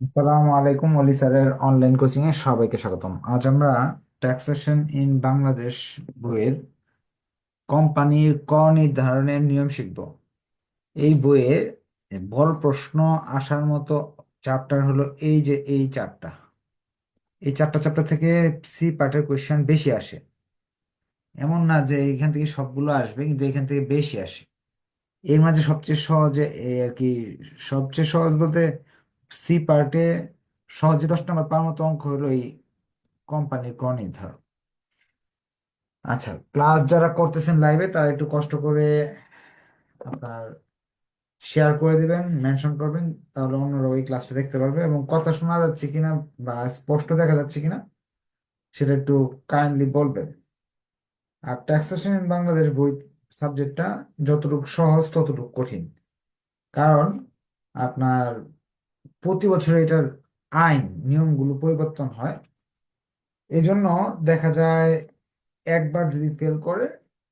আসসালামু আলাইকুম অলি স্যারের অনলাইন কোচিং এ সবাইকে স্বাগতম। আজ আমরা ট্যাক্সেশন ইন বাংলাদেশ বইয়ের কোম্পানির কর নির্ধারণের নিয়ম শিখব। এই বইয়ে বড় প্রশ্ন আসার মতো চ্যাপ্টার হলো এই যে এই চারটা এই চারটা চ্যাপ্টার থেকে সি পার্টের কোয়েশ্চেন বেশি আসে। এমন না যে এখান থেকে সবগুলো আসবে, কিন্তু এখান থেকে বেশি আসে। এর মাঝে সবচেয়ে সহজে আর কি, সবচেয়ে সহজ বলতে সি পার্টে সহজে দশ নম্বর পাওয়ার মতো অঙ্ক হলো এই কোম্পানির ক নির্ধারণ আচ্ছা ক্লাস যারা করতেছেন লাইভে তারা একটু কষ্ট করে আপনার শেয়ার করে দিবেন মেনশন করবেন, তাহলে অন্যরা ওই ক্লাসটা দেখতে পারবে এবং কথা শোনা যাচ্ছে কিনা বা স্পষ্ট দেখা যাচ্ছে কিনা সেটা একটু কাইন্ডলি বলবেন। আর ট্যাক্সেশন ইন বাংলাদেশ বই সাবজেক্টটা যতটুকু সহজ ততটুকু কঠিন। কারণ আপনার প্রতি বছর এটার আইন, নিয়মগুলো পরিবর্তন হয়। এই জন্য দেখা যায় একবার যদি ফেল করে,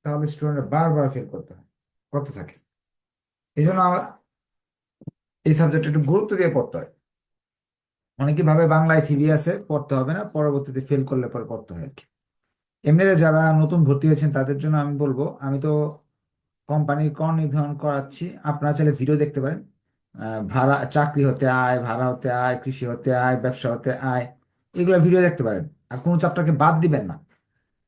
তাহলে স্টুডেন্ট বারবার ফেল করতে হয়, করতে থাকে। এই জন্য এই সাবজেক্ট একটু গুরুত্ব দিয়ে পড়তে হয়। অনেকে ভাবে বাংলায় থিওরি আছে, পড়তে হবে না, পরবর্তীতে ফেল করলে পরে পড়তে হয় আর কি। এমনিতে যারা নতুন ভর্তি হয়েছেন, তাদের জন্য আমি বলব, আমি তো কোম্পানির কর নির্ধারণ করাচ্ছি, আপনারা চাইলে ভিডিও দেখতে পারেন। ভাড়া, চাকরি হতে আয়, ভাড়া হতে আয়, কৃষি হতে আয়, ব্যবসা হতে আয়, এগুলো ভিডিও দেখতে পারেন। আর কোনো চ্যাপ্টারকে বাদ দিবেন না।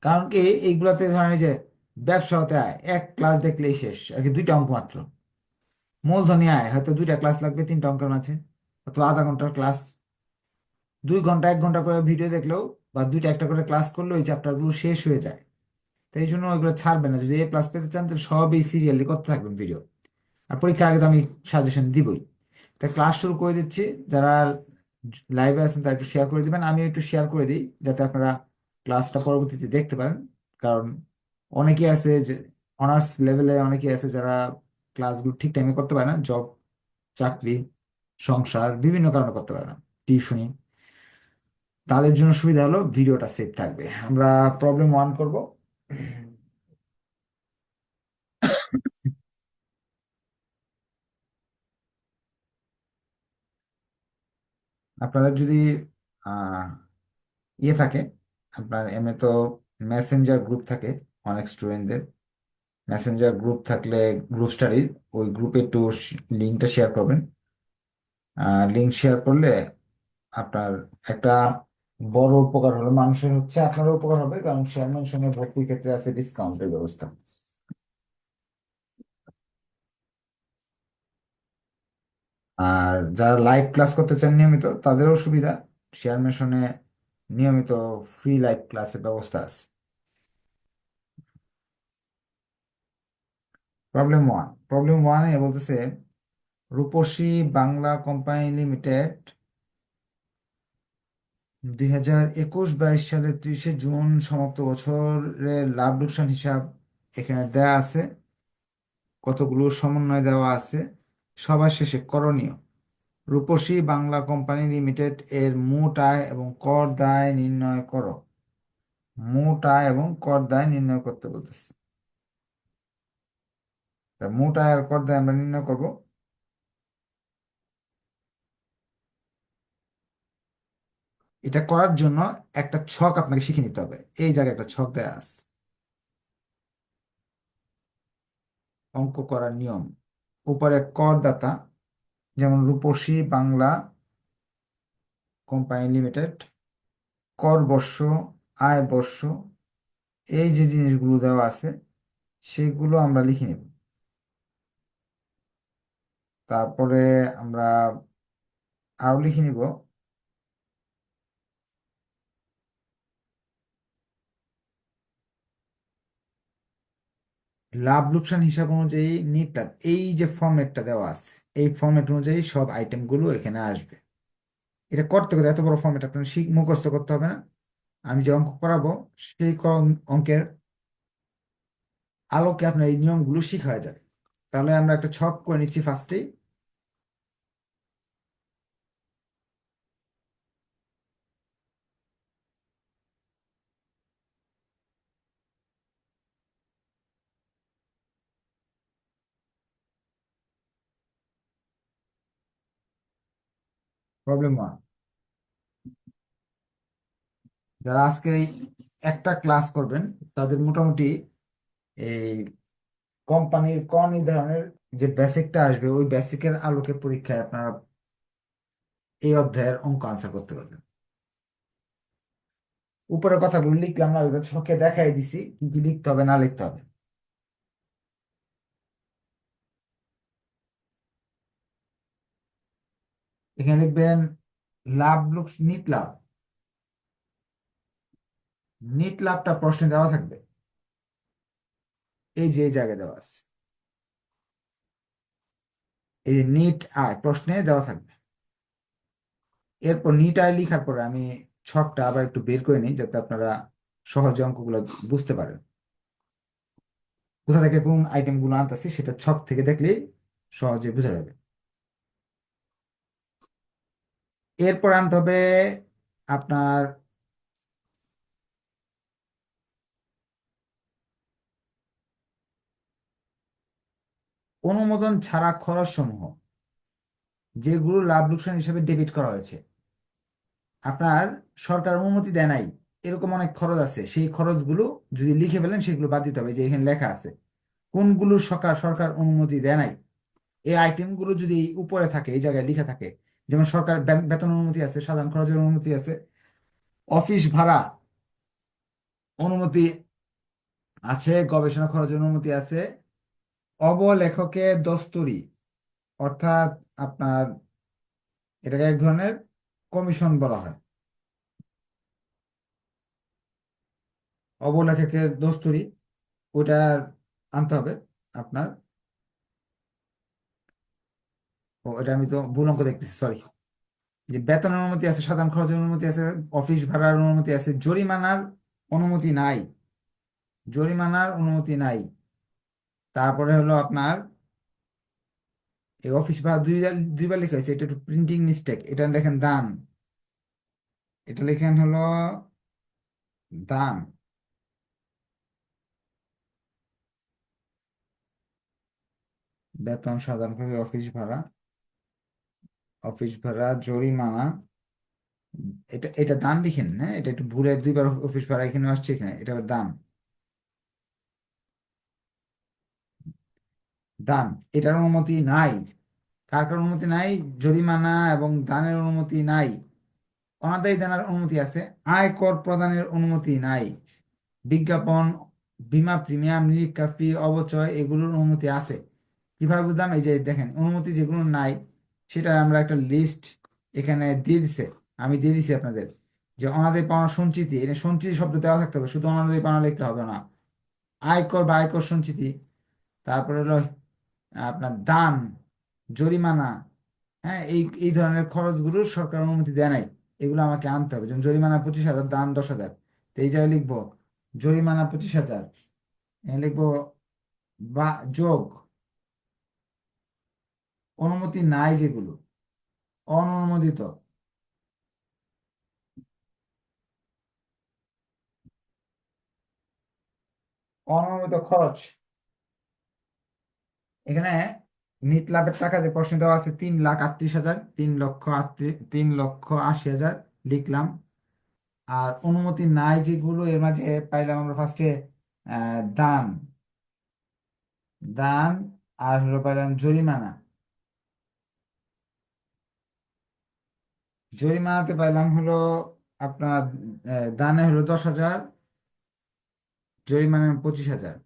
কারণ কি, এইগুলোতে ধরেন যে ব্যবসা হতে আয়, এক ক্লাস দেখলেই শেষ, আর কি দুইটা অঙ্ক মাত্র। মূলধনী আয়, হয়তো দুইটা ক্লাস লাগবে, তিনটা অঙ্কের মাঝে, অথবা আধা ঘণ্টার ক্লাস দুই ঘণ্টা, এক ঘণ্টা করে ভিডিও দেখলেও, বা দুইটা একটা করে ক্লাস করলেও এই চ্যাপ্টারগুলো শেষ হয়ে যায়। তাই জন্য ওইগুলো ছাড়বেন না। যদি এ প্লাস পেতে চান, তাহলে সবই সিরিয়ালি করতে থাকবেন ভিডিও আর পরীক্ষার আগে তো আমি সাজেশন দিবই। তাই ক্লাস শুরু করে দিচ্ছি, যারা লাইভে আছেন তারা একটু শেয়ার করে দিবেন। আমি একটু শেয়ার করে দিই, যাতে আপনারা ক্লাসটা পরবর্তীতে দেখতে পারেন। কারণ অনেকেই আছে যে অনার্স লেভেলে অনেকেই আছে যারা ক্লাসগুলো ঠিক টাইমে করতে পারে না জব চাকরি, সংসার, বিভিন্ন কারণে করতে পারে না টিউশনি তাদের জন্য সুবিধা হলো ভিডিওটা সেভ থাকবে। আমরা প্রবলেম ওয়ান করব। আপনাদের যদি ইয়ে থাকে, আপনার এমনি তো মেসেঞ্জার গ্রুপ থাকে অনেক স্টুডেন্টদের মেসেঞ্জার গ্রুপ থাকলে গ্রুপ স্টাডির ওই গ্রুপে একটু লিঙ্কটা শেয়ার করবেন। লিঙ্ক শেয়ার করলে আপনার একটা বড় উপকার হলো, মানুষের হচ্ছে আপনারও উপকার হবে, কারণ শেয়ার মেনশনে ভর্তির ক্ষেত্রে আছে ডিসকাউন্টের ব্যবস্থা। আর যারা লাইভ ক্লাস করতে চান নিয়মিত, তাদেরও সুবিধা। শেয়ার মেশনে নিয়মিত ফ্রি লাইভ ক্লাসের ব্যবস্থা আছে। প্রবলেম ওয়ান প্রবলেম ওয়ানে বলতেছে, রূপসী বাংলা কোম্পানি লিমিটেড দুই হাজার একুশ বাইশ সালের ত্রিশে জুন সমাপ্ত বছরের লাভ লোকসান হিসাব এখানে দেয়া আছে। কতগুলো সমন্বয় দেওয়া আছে। সবার শেষে করণীয়। রূপসী বাংলা কোম্পানি লিমিটেড এর মোট আয় এবং কর দায় নির্ণয় করো। মোট আয় এবং কর দায় নির্ণয় করতে বলতেছে। মোট আয় আর কর দায় আমরা নির্ণয় করব। এটা করার জন্য একটা ছক আপনাকে শিখে নিতে হবে। এই জায়গায় একটা ছক দেয়া আছে। অঙ্ক করার নিয়ম। উপরে করদাতা, যেমন রূপসী বাংলা কোম্পানি লিমিটেড কর বর্ষ আয় বর্ষ এই যে জিনিসগুলো দেওয়া আছে, সেগুলো আমরা লিখে নেব। তারপরে আমরা আরও লিখে নিব। লাভ লোকসান হিসাব অনুযায়ী নিটটা, এই যে ফর্মেটটা দেওয়া আছে, এই ফর্মেট অনুযায়ী সব আইটেমগুলো এখানে আসবে। এটা করতে করতে এত বড় ফর্মেট আপনার শিখ মুখস্থ করতে হবে না। আমি যে অঙ্ক করাবো, সেই অঙ্কের আলোকে আপনার এই নিয়মগুলো শিখা হয়ে যাবে। তাহলে আমরা একটা ছক করে নিচ্ছি ফার্স্টেই প্রবলেম ওয়ান যারা আজকে একটা ক্লাস করবেন, তাদের মোটামুটি এই কোম্পানির ক নির্ধারণের যে বেসিকটা আসবে, ওই বেসিকের আলোকে পরীক্ষায় আপনারা এই অধ্যায়ের অঙ্ক আনসার করতে পারবেন। উপরের কথাগুলো লিখলাম না, ওইগুলো ছকে দেখাই দিছি, কি কি লিখতে হবে, না লিখতে হবে। এখানে লিখবেন লাভ লুক নিট লাভ নিট লাভটা প্রশ্নে দেওয়া থাকবে। এই যে জায়গায় দেওয়া আছে। এই যে নিট আয় প্রশ্নে দেওয়া থাকবে। এরপর নিট আয় লিখার পরে আমি ছকটা আবার একটু বের করে নিই, যাতে আপনারা সহজে অঙ্কগুলো বুঝতে পারেন। কোথা থেকে কোন আইটেমগুলো আনতেছি, সেটা ছক থেকে দেখলেই সহজে বোঝা যাবে। এরপর আনতে হবে আপনার অনুমোদন ছাড়া খরচ সমূহ যেগুলো লাভ লোকসান হিসেবে ডেবিট করা হয়েছে। আপনার সরকার অনুমতি দেয় নাই, এরকম অনেক খরচ আছে। সেই খরচগুলো যদি লিখে ফেলেন, সেগুলো বাদ দিতে হবে। যে এখানে লেখা আছে, কোনগুলো সরকার সরকার অনুমতি দেয় নাই? এই আইটেমগুলো যদি উপরে থাকে, এই জায়গায় লিখা থাকে যেমন সরকার বেতন অনুমতি আছে, সাধারণ খরচের অনুমতি আছে, অফিস ভাড়া অনুমতি আছে, গবেষণা খরচের অনুমতি আছে, অবলেখকের দস্তুরি, অর্থাৎ আপনার এটাকে এক ধরনের কমিশন বলা হয়। অবলেখকের দস্তুরি ওটা আনতে হবে আপনার। ও, এটা আমি তো ভুল অঙ্ক দেখতেছি সরি যে বেতনের অনুমতি আছে, সাধারণ খরচের অনুমতি আছে অফিস ভাড়ার অনুমতি আছে, জরিমানার অনুমতি নাই। জরিমানার অনুমতি নাই। তারপরে হলো আপনার, এই অফিস ভাড়া দুই দুইবার লেখা হয়েছে, এটা একটু প্রিন্টিং মিস্টেক এটা দেখেন দান। এটা লেখেন হলো দান। বেতন সাধারণভাবে অফিস ভাড়া অফিস ভাড়া, জরিমানা, এটা এটা দান লিখেন হ্যাঁ? এটা একটু ভুলে দুইবার অফিস ভাড়া এখানে আসছে এখানে, এটা দান দান এটার অনুমতি নাই। কার কার অনুমতি নাই? জরিমানা এবং দানের অনুমতি নাই। অনাদায়ী দানের অনুমতি আছে, আয়কর প্রদানের অনুমতি নাই। বিজ্ঞাপন, বীমা প্রিমিয়াম, নিরীক্ষা ফি, অবচয়, এগুলোর অনুমতি আছে। কীভাবে বুঝলাম? এই যে দেখেন, অনুমতি যেগুলো নাই সেটার আমরা একটা লিস্ট এখানে দিয়ে দিছে। আমি দিয়ে দিছি আপনাদের। যে অনাদায়ী পাওনা সঞ্চিতি এটা সঞ্চিতি শব্দ দেওয়া থাকতে হবে, শুধু অনাদায়ী পাওনা লিখতে হবে না। আয়কর বা আয়কর সঞ্চিতি, তারপরে হলো আপনার দান, জরিমানা হ্যাঁ এই এই ধরনের খরচগুলো সরকার অনুমতি দেয় নাই। এগুলো আমাকে আনতে হবে। যেমন জরিমানা পঁচিশ হাজার, দান দশ হাজার। তো এই জায়গায় লিখব, জরিমানা পঁচিশ হাজার। লিখব, বা, যোগ অনুমতি নাই যেগুলো অননুমোদিত অননুমোদিত খরচ। এখানে নিট লাভের টাকা যে প্রশ্ন দেওয়া আছে, তিন লাখ আটত্রিশ হাজার, তিন লক্ষ তিন লক্ষ আশি হাজার লিখলাম। আর অনুমতি নাই যেগুলো, এর মাঝে পাইলাম আমরা ফার্স্টে দান। দান আর হলো পাইলাম জরিমানা। জরিমানাতে পাইলাম হলো আপনার দানে হলো দশ হাজার জরিমানা পঁচিশ হাজার।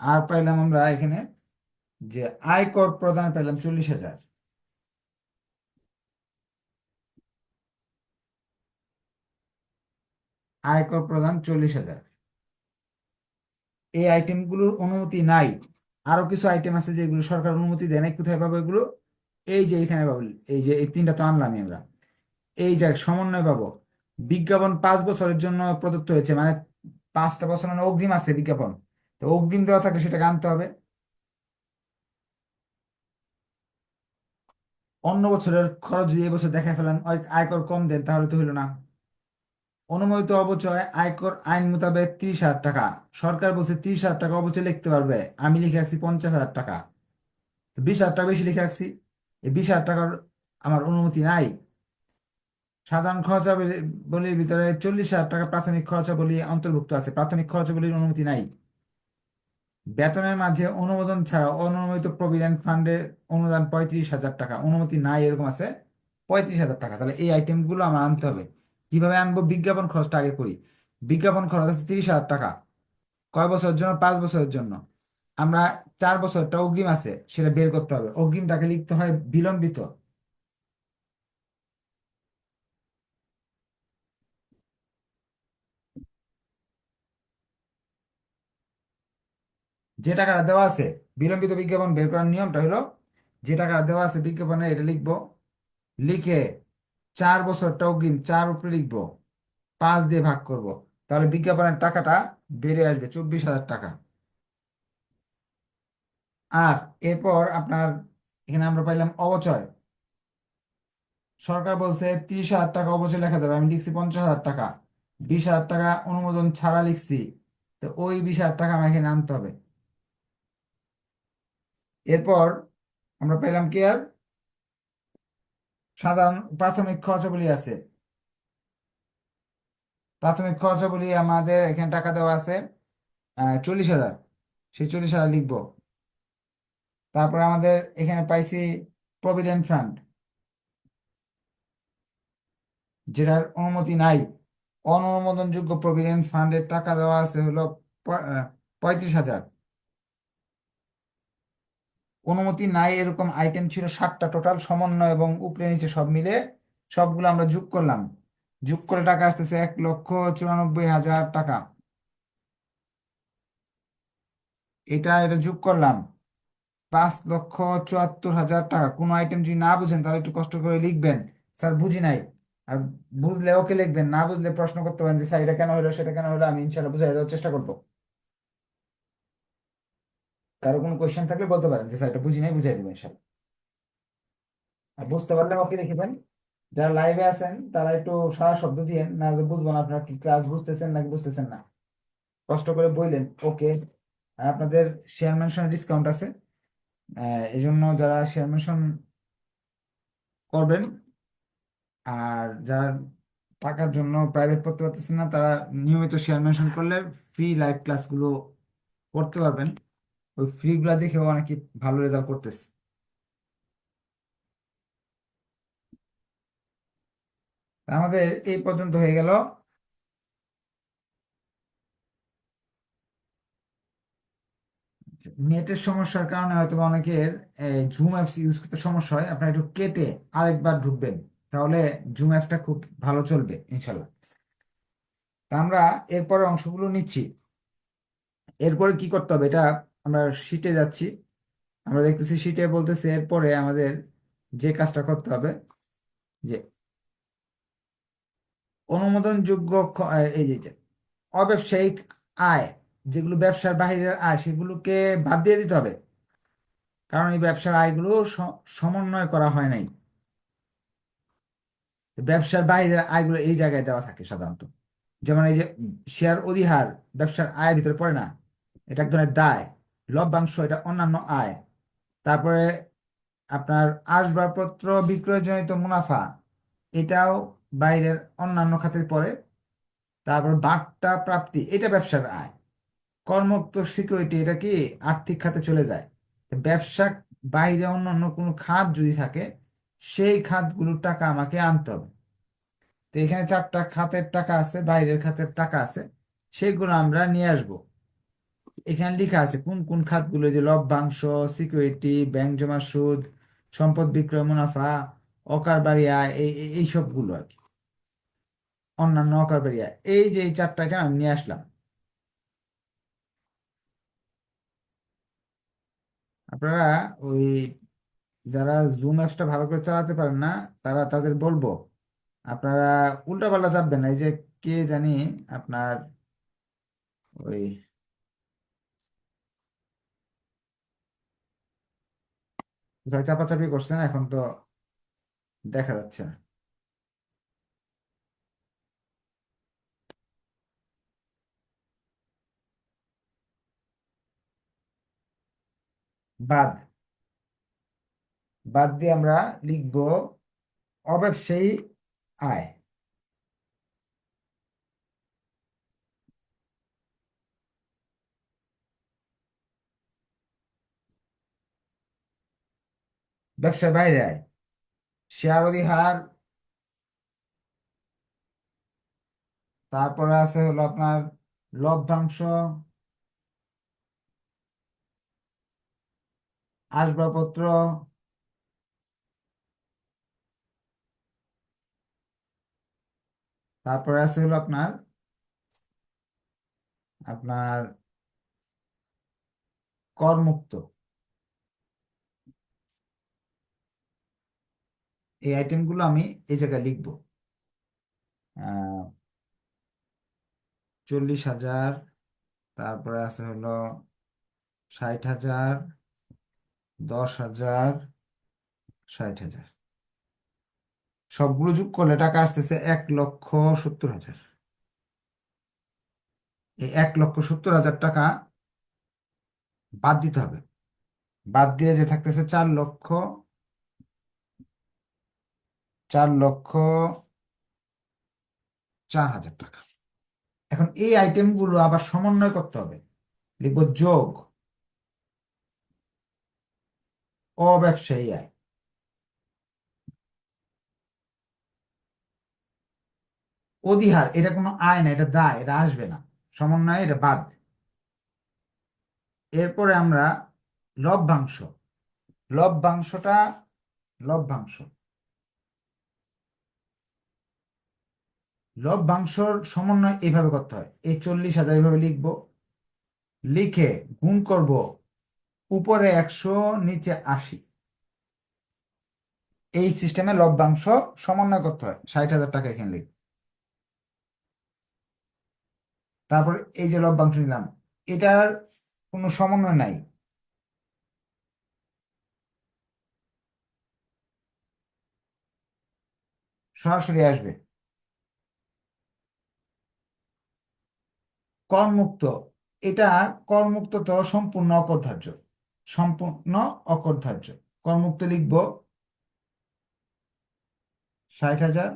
আর পাইলাম আমরা এখানে যে আয়কর প্রদান পাইলাম চল্লিশ হাজার। আয়কর প্রদান চল্লিশ হাজার। এই আইটেমগুলোর অনুমতি নাই। আরও কিছু আইটেম আছে যেগুলো সরকার অনুমতি দেয় নাই, কোথায় পাবো এগুলো? এই যে এখানে পাবো এই যে এই তিনটা তো আনলামই আমরা। এই যে সমন্বয় পাবো বিজ্ঞাপন পাঁচ বছরের জন্য প্রদত্ত হয়েছে মানে পাঁচটা বছর মানে অগ্রিম আছে বিজ্ঞাপন। তো অগ্রিম দেওয়া থাকলে সেটাকে আনতে হবে। অন্য বছরের খরচ যদি এবছর দেখায় ফেলেন আয়কর কম দেন, তাহলে তো হইল না। অনুমোদিত অবচয় আয়কর আইন মোতাবেক ত্রিশ হাজার টাকা। সরকার বলছে ত্রিশ হাজার টাকা অবচয় লিখতে পারবে। আমি লিখে রাখছি পঞ্চাশ হাজার টাকা। বিশ হাজার টাকা বেশি লিখে রাখছি। এই বিশ হাজার টাকার আমার অনুমতি নাই। সাধারণ খরচাবলীর ভিতরে চল্লিশ হাজার টাকা প্রাথমিক খরচাবলী অন্তর্ভুক্ত আছে। প্রাথমিক খরচাবলীর অনুমতি নাই। বেতনের মাঝে অনুমোদন ছাড়া অনুমোদিত প্রভিডেন্ট ফান্ডে অনুদান পঁয়ত্রিশ হাজার টাকা। অনুমতি নাই এরকম আছে। পঁয়ত্রিশ হাজার টাকা। তাহলে এই আইটেমগুলো আমার আনতে হবে। কীভাবে আনব? বিজ্ঞাপন খরচটা আগে করি। বিজ্ঞাপন খরচ আছে তিরিশ হাজার টাকা। কয় বছরের জন্য? পাঁচ বছরের জন্য। আমরা চার বছরটা অগ্রিম আছে, সেটা বের করতে হবে। অগ্রিমটাকে লিখতে হয় বিলম্বিত। যে টাকাটা দেওয়া আছে, বিলম্বিত বিজ্ঞাপন বের করার নিয়মটা হলো, যে টাকাটা দেওয়া আছে বিজ্ঞাপনে এটা লিখব, লিখে চার বছরটা অগ্রিম, চার উপরে লিখব, পাঁচ দিয়ে ভাগ করব, তাহলে বিজ্ঞাপনের টাকাটা বেড়ে আসবে চব্বিশ হাজার টাকা। আর এরপর আপনার এখানে আমরা পাইলাম অবচয়। সরকার বলছে ত্রিশ হাজার টাকা অবচয় লেখা যাবে, আমি লিখছি পঞ্চাশ হাজার টাকা। বিশ হাজার টাকা অনুমোদন ছাড়া লিখছি, তো ওই বিশ হাজার টাকা আমাকে এখানে আনতে হবে। এরপর আমরা পেলাম কি আর? সাধারণ প্রাথমিক খরচাবলী আছে। প্রাথমিক খরচাবলী আমাদের এখানে টাকা দেওয়া আছে চল্লিশ হাজার। সেই চল্লিশ হাজার লিখব। তারপর আমাদের এখানে পাইছি প্রভিডেন্ট ফান্ড যেটার অনুমতি নাই। অননুমোদনযোগ্য প্রভিডেন্ট ফান্ডের টাকা দেওয়া আছে হলো পঁয়ত্রিশ হাজার। অনুমতি নাই এরকম আইটেম ছিল সাতটা টোটাল সমন্বয় এবং উপরে নিচে সব মিলে সবগুলো আমরা যোগ করলাম। যোগ করে টাকা আসতেছে এক লক্ষ চুরানব্বই হাজার টাকা। এটা এটা যোগ করলাম। পাঁচ লক্ষ চুয়াত্তর হাজার টাকা। কোনো আইটেম যদি না বুঝেন, তাহলে একটু কষ্ট করে লিখবেন। স্যার, বুঝি নাই। আর বুঝলে ওকে লিখবেন, না বুঝলে প্রশ্ন করতে পারেন যে, স্যার, এটা কেন হলো সেটা কেন হলো আমি ইনশাল্লাহ বুঝাই দেওয়ার চেষ্টা করব। কারও কোনো কোয়েশ্চেন থাকলে বলতে পারেন যে, স্যার, এটা বুঝি নাই, বুঝাই দেবো ইনশাল্লাহ আর বুঝতে পারলে ওকে লিখবেন যারা লাইভে আছেন, তারা একটু সারা শব্দ দিয়েন না বুঝব না আপনারা কি ক্লাস বুঝতেছেন নাকি বুঝতেছেন না। কষ্ট করে বললেন ওকে। আর আপনাদের শেয়ার মেনশনের ডিসকাউন্ট আছে। এই জন্য যারা শেয়ার মেনশন করবেন আর যারা টাকার জন্য প্রাইভেট পড়তে পারতেছেন না, তারা নিয়মিত শেয়ার মেনশন করলে ফ্রি লাইভ ক্লাসগুলো করতে পারবেন। ওই ফ্রিগুলা দেখেও অনেকে ভালো রেজাল্ট করতেছে। আমাদের এই পর্যন্ত হয়ে গেল। নেটের সমস্যার কারণে হয়তো অনেকের জুম অ্যাপস ইউজ করতে সমস্যা হয়। আপনারা একটু কেটে আরেকবার ঢুকবেন, তাহলে জুম অ্যাপসটা খুব ভালো চলবে, ইনশাল্লাহ। আমরা এরপরে অংশগুলো নিচ্ছি। এরপরে কি করতে হবে? এটা আমরা শিটে যাচ্ছি। আমরা দেখতেছি শিটে বলতেছে এরপরে আমাদের যে কাজটা করতে হবে, যে অনুমোদনযোগ্য এই যে, অব্যবসায়িক আয়। যেগুলো ব্যবসার বাহিরের আয়, সেগুলোকে বাদ দিয়ে দিতে হবে। কারণ এই ব্যবসার আয়গুলো সমন্বয় করা হয় নাই। ব্যবসার বাহিরের আয়গুলো এই জায়গায় দেওয়া থাকে সাধারণত। যেমন এই যে শেয়ার অধিহার, ব্যবসার আয়ের ভিতরে পড়ে না। এটা এক ধরনের দায়। লভ্যাংশ, এটা অন্যান্য আয়। তারপরে আপনার আসবাবপত্র বিক্রয়জনিত মুনাফা, এটাও বাইরের অন্যান্য খাতে পড়ে। তারপর বাট্টা প্রাপ্তি, এটা ব্যবসার আয়। কর্মোক্ত সিকিউরিটি এটা কি আর্থিক খাতে চলে যায়? ব্যবসা বাইরে অন্যান্য কোনো খাত যদি থাকে, সেই খাতগুলোর টাকা আমাকে আনতে হবে। তো এখানে চারটা খাতের টাকা আছে, বাইরের খাতের টাকা আছে, সেগুলো আমরা নিয়ে আসব। এখানে লেখা আছে, কোন কোন খাতগুলো যে লভ্যাংশ, সিকিউরিটি, ব্যাংক জমা সুদ, সম্পদ বিক্রয়, মুনাফা, অকার বাড়িয়া এই এই সবগুলো আর কি। অন্যান্য অকার বাড়িয়া এই যে এই চারটাকে আমি নিয়ে আসলাম। আপনারা ওই যারা জুম অ্যাপসটা ভালো করে চালাতে পারেন না, তারা তাদের বলব, আপনারা উল্টাপাল্টা চাপবেন এই যে কে জানি আপনার ওই চাপাচাপি করছেন এখন তো দেখা যাচ্ছে না। বাদ। বাদ দিয়ে আমরা লিখব অব্যবসায়ী আয়। ব্যবসার বাইরে আয়। শেয়ার অধিহার। তারপরে আছে হলো আপনার লভ্যাংশ। আসবাবপত্র তারপরে আছে হলো আপনার আপনার করমুক্ত। এই আইটেমগুলো আমি এই জায়গায় লিখব। চল্লিশ হাজার, তারপরে আছে হলো ষাট হাজার দশ হাজার ষাট হাজার। সবগুলো যোগ করলে টাকা আসতেছে এক লক্ষ সত্তর হাজার। এই এক লক্ষ সত্তর হাজার টাকা বাদ দিতে হবে। বাদ দিয়ে যে থাকতেছে চার লক্ষ চার লক্ষ চার হাজার টাকা। এখন এই আইটেমগুলো আবার সমন্বয় করতে হবে। লিখব যোগ। অব্যবসায়ী আয়। অধিহার, এটা কোনো আয় না, এটা দায়, এটা আসবে না। সমন্বয় এটা বাদ এরপরে আমরা লভ্যাংশ। লভ্যাংশটা, লভ্যাংশ। লভ্যাংশর সমন্বয় এইভাবে করতে হয়। এই চল্লিশ হাজার এইভাবে লিখব। লিখে গুণ করব। উপরে একশো, নিচে আশি। এই সিস্টেমে লভ্যাংশ সমন্বয় করতে হয়। ষাট হাজার টাকা এখানে লিখ তারপর এই যে লভ্যাংশ নিলাম, এটার কোনো সমন্বয় নাই। সরাসরি আসবে। করমুক্ত। এটা করমুক্ত তো সম্পূর্ণ অকরধার্য সম্পূর্ণ অকরধার্য কর্মুক্ত লিখব ষাট হাজার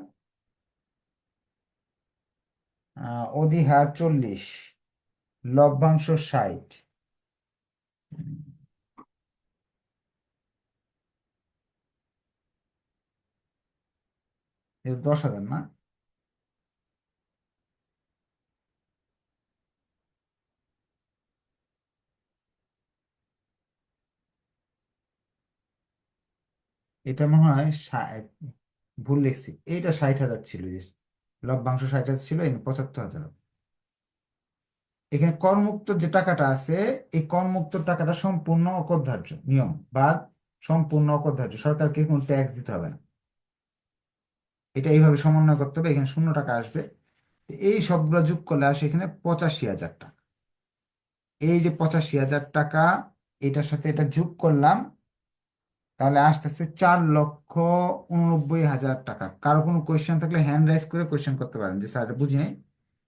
অধিহার চল্লিশ লভ্যাংশ ষাট। দশ হাজার না? এটা মনে হয় ভুল লিখছি। এইটা ষাট হাজার ছিল লভ্যাংশ ষাট হাজার ছিল এই পঁচাত্তর হাজার এখানে করমুক্ত যে টাকাটা আছে, এই করমুক্ত টাকাটা সম্পূর্ণ অকরধার্য নিয়ম বা সম্পূর্ণ অকরধার্য সরকারকে কোনো ট্যাক্স দিতে হবে না। এটা এইভাবে সমন্বয় করতে হবে, এখানে শূন্য টাকা আসবে। এই সবগুলো যোগ করলে আসে এখানে পঁচাশি হাজার টাকা। এই যে পঁচাশি হাজার টাকা, এটার সাথে এটা যোগ করলাম তাহলে আসতেছে চার লক্ষ উননব্বই হাজার টাকা। কারও কোনো কোয়েশ্চেন থাকলে হ্যান্ড রাইজ করে কোয়েশ্চেন করতে পারেন। যে স্যার বুঝি নাই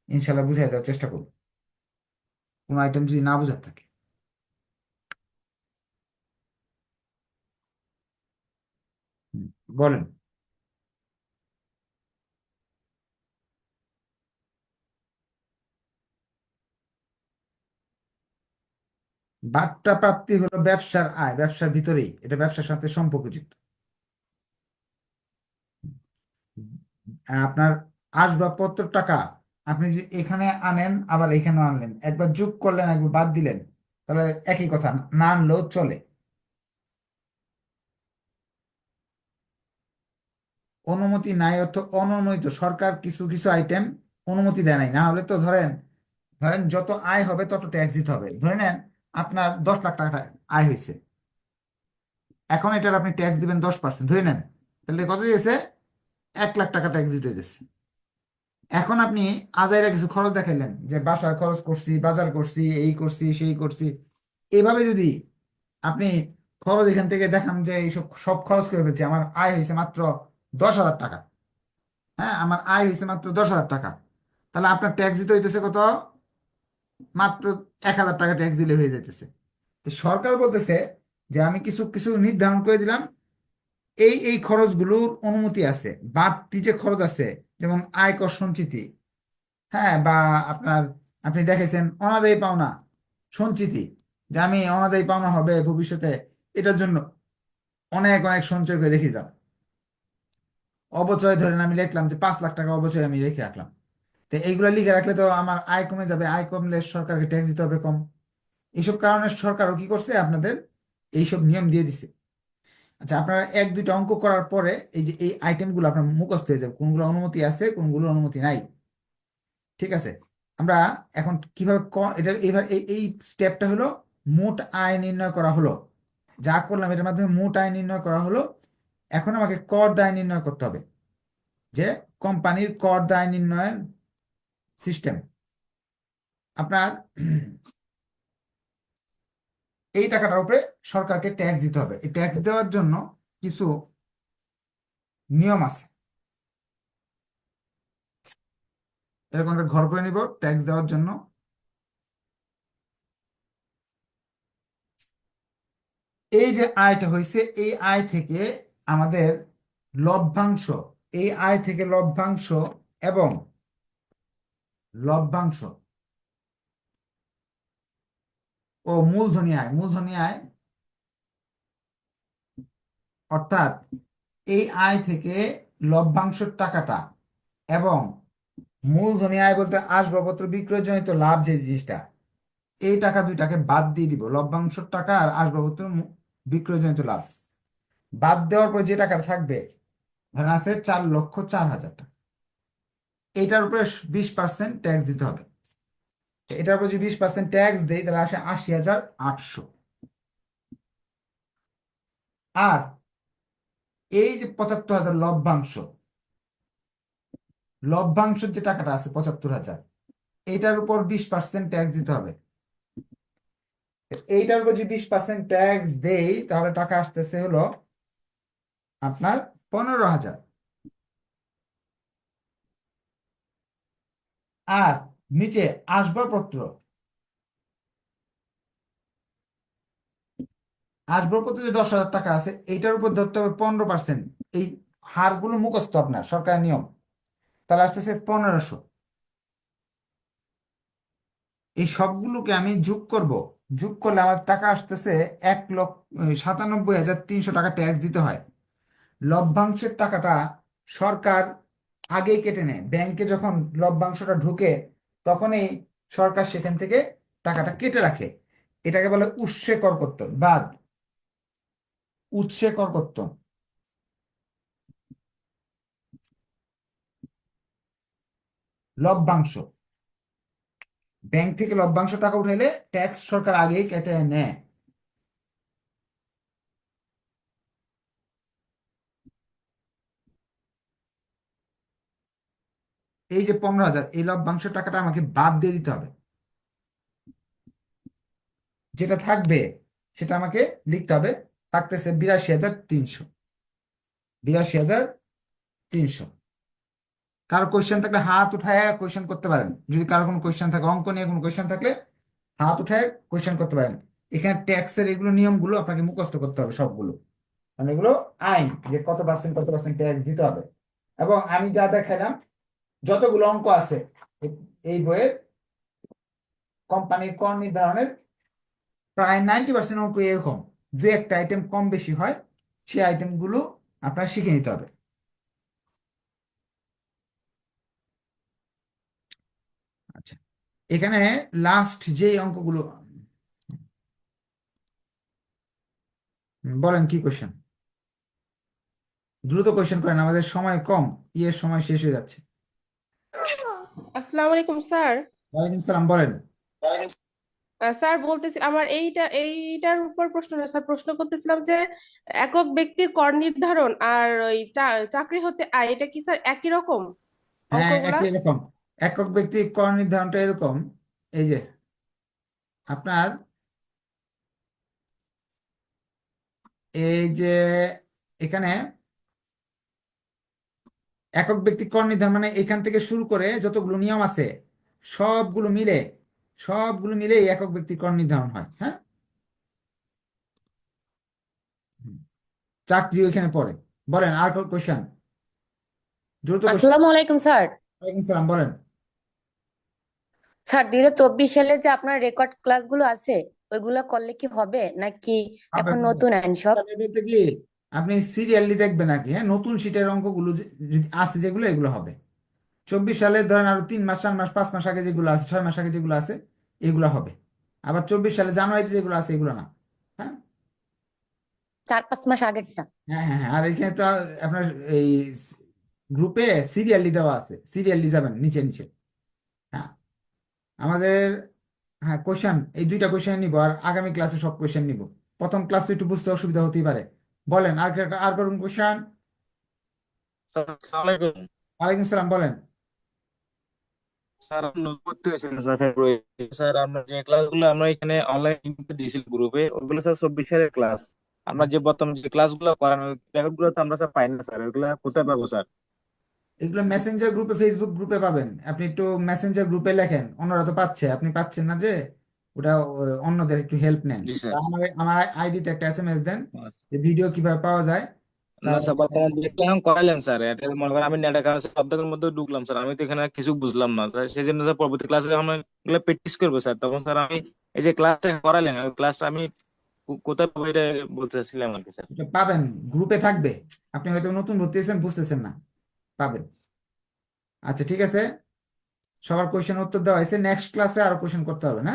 ইনশাল্লাহ বুঝাই দেওয়ার চেষ্টা করব। কোনো আইটেম যদি না বোঝার থাকে। বলেন। বার্তা প্রাপ্তি হলো ব্যবসার আয়, ব্যবসার ভিতরেই। এটা ব্যবসার সাথে সম্পর্কযুক্ত। আপনার আসবাবপত্র, টাকা আপনি যদি এখানে আনেন, আবার এখানে আনলেন, একবার যোগ করলেন, একবার বাদ দিলেন, তাহলে একই কথা, না আনলেও চলে। অনুমতি নাই অর্থ অননুমোদিত সরকার কিছু কিছু আইটেম অনুমতি দেয় নাই। না হলে তো ধরেন ধরেন যত আয় হবে তত ট্যাক্স দিতে হবে। ধরে নেন আপনার দশ লাখ টাকা আয় হয়েছে। এখন এটার আপনি ট্যাক্স দিবেন দশ পার্সেন্ট ধরে নেন। তাহলে কত দিয়েছে? এক লাখ টাকা ট্যাক্স দিতে দিয়েছে। এখন আপনি আজাইরা কিছু খরচ দেখাইলেন, যে বাসার খরচ করছি, বাজার করছি, এই করছি, সেই করছি। এইভাবে যদি আপনি খরচ এখান থেকে দেখান যে এইসব, সব খরচ করে ফেলছি, আমার আয় হয়েছে মাত্র দশ হাজার টাকা। হ্যাঁ আমার আয় হয়েছে মাত্র দশ হাজার টাকা। তাহলে আপনার ট্যাক্স দিতে হইতেছে কত? মাত্র এক হাজার টাকা ট্যাক্স দিলে হয়ে যাইতেছে। তো সরকার বলতেছে যে আমি কিছু কিছু নির্ধারণ করে দিলাম। এই এই খরচগুলোর অনুমতি আছে, বাড়তি যে খরচ আছে, যেমন আয়কর সঞ্চিতি হ্যাঁ বা আপনার, আপনি দেখেছেন অনাদায়ী পাওনা সঞ্চিতি, যে আমি অনাদায়ী পাওনা হবে ভবিষ্যতে, এটার জন্য অনেক অনেক সঞ্চয় করে রেখে যাও অবচয় ধরেন আমি লিখলাম যে পাঁচ লাখ টাকা অবচয় আমি রেখে রাখলাম। তো এইগুলো লিখে রাখলে তো আমার আয় কমে যাবে, আয় কমলে সরকারকে ট্যাক্স দিতে হবে কম। এইসব কারণে সরকারও কি করছে আপনাদের এইসব নিয়ম দিয়ে দিছে। আচ্ছা আপনারা এক, দুইটা অঙ্ক করার পরে এই যে এই আইটেমগুলো আপনার মুখস্থ হয়ে যাবে, কোনগুলো অনুমতি আছে কোনগুলো অনুমতি নাই। ঠিক আছে? আমরা এখন কীভাবে এটা এবার এই এই স্টেপটা হলো মোট আয় নির্ণয় করা হলো। যা করলাম এটার মাধ্যমে মোট আয় নির্ণয় করা হলো। এখন আমাকে কর দায় নির্ণয় করতে হবে। যে কোম্পানির কর দায় নির্ণয়ের সিস্টেম। আপনার এই টাকাটার উপরে সরকারকে ট্যাক্স দিতে হবে। এই ট্যাক্স দেওয়ার জন্য কিছু নিয়ম আছে। এরকম একটা ঘর করে নিব, ট্যাক্স দেওয়ার জন্য। এই যে আয়টা হয়েছে, এই আয় থেকে আমাদের লভ্যাংশ, এই আয় থেকে লভ্যাংশ এবং লভ্যাংশ। ও মূলধনী আয় মূলধনী আয় অর্থাৎ এই আয় থেকে লভ্যাংশের টাকাটা এবং মূলধনী আয় বলতে আসবাবপত্র বিক্রয়জনিত লাভ যে জিনিসটা, এই টাকা দুইটাকে বাদ দিয়ে দিব। লভ্যাংশের টাকা আর আসবাবপত্র বিক্রয়জনিত লাভ। বাদ দেওয়ার পর যে টাকাটা থাকবে, ধরেন আছে চার লক্ষ চার হাজার টাকা। এইটার উপরে বিশ পার্সেন্ট ট্যাক্স দিতে হবে। এটার উপর যদি বিশ পার্সেন্ট ট্যাক্স দেই, তাহলে আসে আশি হাজার আটশো। আর এই যে পঁচাত্তর হাজার লভ্যাংশ, লভ্যাংশের যে টাকাটা আছে পঁচাত্তর হাজার এইটার উপর বিশ পার্সেন্ট ট্যাক্স দিতে হবে। এইটার উপর যদি বিশ পার্সেন্ট ট্যাক্স দেই, তাহলে টাকা আসতেছে হলো আপনার পনেরো হাজার। আর নিচে আসবাবপত্র। আসবাবপত্র যে দশ হাজার টাকা আছে, এইটার উপর ধরতে হবে পনেরো পার্সেন্ট এই হারগুলো মুখস্থ আপনার, সরকারের নিয়ম। তাহলে আসতেছে পনেরোশো। এই সবগুলোকে আমি যোগ করব। যোগ করলে আমার টাকা আসতেছে এক লক্ষ সাতানব্বই হাজার তিনশো টাকা ট্যাক্স দিতে হয়। লভ্যাংশের টাকাটা সরকার আগেই কেটে নেয়। ব্যাংকে যখন লভ্যাংশটা ঢুকে, তখনই সরকার সেখান থেকে টাকাটা কেটে রাখে। এটাকে বলে উৎসে করকর্তন বাদ। উৎসে করকর্তন লভ্যাংশ ব্যাংক থেকে লভ্যাংশ টাকা উঠাইলে ট্যাক্স সরকার আগেই কেটে নেয়। এই যে পনেরো হাজার, এই লভ্যাংশ টাকাটা আমাকে বাদ দিয়ে দিতে হবে। যেটা থাকবে, সেটা আমাকে লিখতে হবে, থাকতেছে বিরাশি হাজার তিনশো। বিরাশি হাজার তিনশো। কারও কোয়েশ্চেন থাকলে হাত উঠায় কোয়েশ্চেন করতে পারেন। যদি কারও কোনো কোয়েশ্চেন থাকে, অঙ্ক নিয়ে কোনো কোয়েশ্চেন থাকলে হাত উঠায় কোয়েশ্চেন করতে পারেন। এখানে ট্যাক্সের এগুলো নিয়মগুলো আপনাকে মুখস্থ করতে হবে সবগুলো। মানে এগুলো আইন যে কত পার্সেন্ট কত পার্সেন্ট ট্যাক্স দিতে হবে। এবং আমি যা দেখালাম যতগুলো অঙ্ক আছে, এই বইয়ের কোম্পানির কর নির্ধারণের প্রায় নাইনটি পার্সেন্ট অঙ্ক এরকম। দু একটা আইটেম কম বেশি হয়, সেই আইটেমগুলো আপনার শিখে নিতে হবে। আচ্ছা এখানে লাস্ট যে অঙ্কগুলো, বলেন কি কোশ্চেন দ্রুত কোশ্চেন করেন, আমাদের সময় কম, ইয়ের সময় শেষ হয়ে যাচ্ছে। আসসালামু আলাইকুম স্যার। ওয়ালাইকুম সালাম বলেন। স্যার বলতেছি আমার এইটা এইটার উপর প্রশ্ন না স্যার প্রশ্ন করতেছিলাম যে একক ব্যক্তির কর নির্ধারণ আর ওই চা- চাকরি হতে আয় এটা কি স্যার একই রকম হ্যাঁ অঙ্কগুলা? একই রকম। একক ব্যক্তি কর নির্ধারণটা এরকম এই যে আপনার এই যে এখানে একক ব্যক্তি কর নির্ধারণ মানে এখান থেকে শুরু করে যতগুলো নিয়ম আছে সবগুলো মিলে সবগুলো মিলে একক ব্যক্তি কর নির্ধারণ হয় হ্যাঁ। চাকরি এখানে পড়ে। বলেন আর কোশ্চেন দ্রুত আসসালামু আলাইকুম স্যার। ওয়ালাইকুম সালাম বলেন। স্যার দুই হাজার চব্বিশ সালে যে আপনার রেকর্ড ক্লাসগুলো আছে ওইগুলো করলে কি হবে? নাকি এখন নতুন আইন সব বলতে কি আপনি সিরিয়ালি দেখবেন আর কি হ্যাঁ? নতুন শীটের অঙ্কগুলো আছে যেগুলো এগুলো হবে। চব্বিশ সালে ধরেন আরও তিন মাস চার মাস পাঁচ মাস আগে যেগুলো আছে ছয় মাস আগে যেগুলো আছে এগুলো হবে। আবার চব্বিশ সালে জানুয়ারিতে যেগুলো আছে এগুলো না হ্যাঁ? চার পাঁচ মাস আগেরটা। হ্যাঁ হ্যাঁ হ্যাঁ। আর এখানে তো আপনার এই গ্রুপে সিরিয়ালি দেওয়া আছে। সিরিয়ালি যাবেন নিচে নিচে। হ্যাঁ? আমাদের হ্যাঁ কোশ্চেন এই দুইটা কোশ্চেন নিব আর আগামী ক্লাসে সব কোশ্চেন নিব। প্রথম ক্লাস তো একটু বুঝতে অসুবিধা হতেই পারে। বলেন আর আর করুন আলাইকুম। ওয়ালাইকুম সালাম বলেন। স্যার আপনি ভর্তি হয়েছিলেন স্যার ফেব্রুয়ারি স্যার আমরা যে ক্লাসগুলো আমরা এখানে অনলাইন দিয়েছিল গ্রুপে ওগুলো স্যার চব্বিশ সালের ক্লাস আমরা যে বর্তমান যে ক্লাসগুলো করান রেকর্ডগুলো তো আমরা স্যার পাই না স্যার। ওগুলো কোথায় পাবো স্যার? এগুলো মেসেঞ্জার গ্রুপে ফেসবুক গ্রুপে পাবেন। আপনি একটু মেসেঞ্জার গ্রুপে লেখেন অন্যরা তো পাচ্ছে। আপনি পাচ্ছেন না যে? ওটা অন্যদের একটু হেল্প নেন। আমার আমার আইডিতে একটা এসএমএস দেন যে ভিডিও কীভাবে পাওয়া যায়। না স্যার বর্তমান ডেটটা করাইলেন স্যার। এটা মনে করেন আমি নেটের কারণে অর্ধেকের মধ্যে ঢুকলাম স্যার। আমি তো এখানে কিছু বুঝলাম না স্যার। সেই জন্য স্যার পরবর্তী ক্লাসে এগুলো প্র্যাকটিস করব স্যার তখন স্যার আমি এই যে ক্লাসটা আমি কোথায় পাবো এটা বলতে চাচ্ছিলাম আর কি স্যার। পাবেন গ্রুপে থাকবে। আপনি হয়তো নতুন ভর্তি হয়েছেন বুঝতেছেন না। পাবেন। আচ্ছা ঠিক আছে। সবার কোশ্চেন উত্তর দেওয়া হয়েছে। নেক্সট ক্লাসে আরও কোশ্চেন করতে হবে না?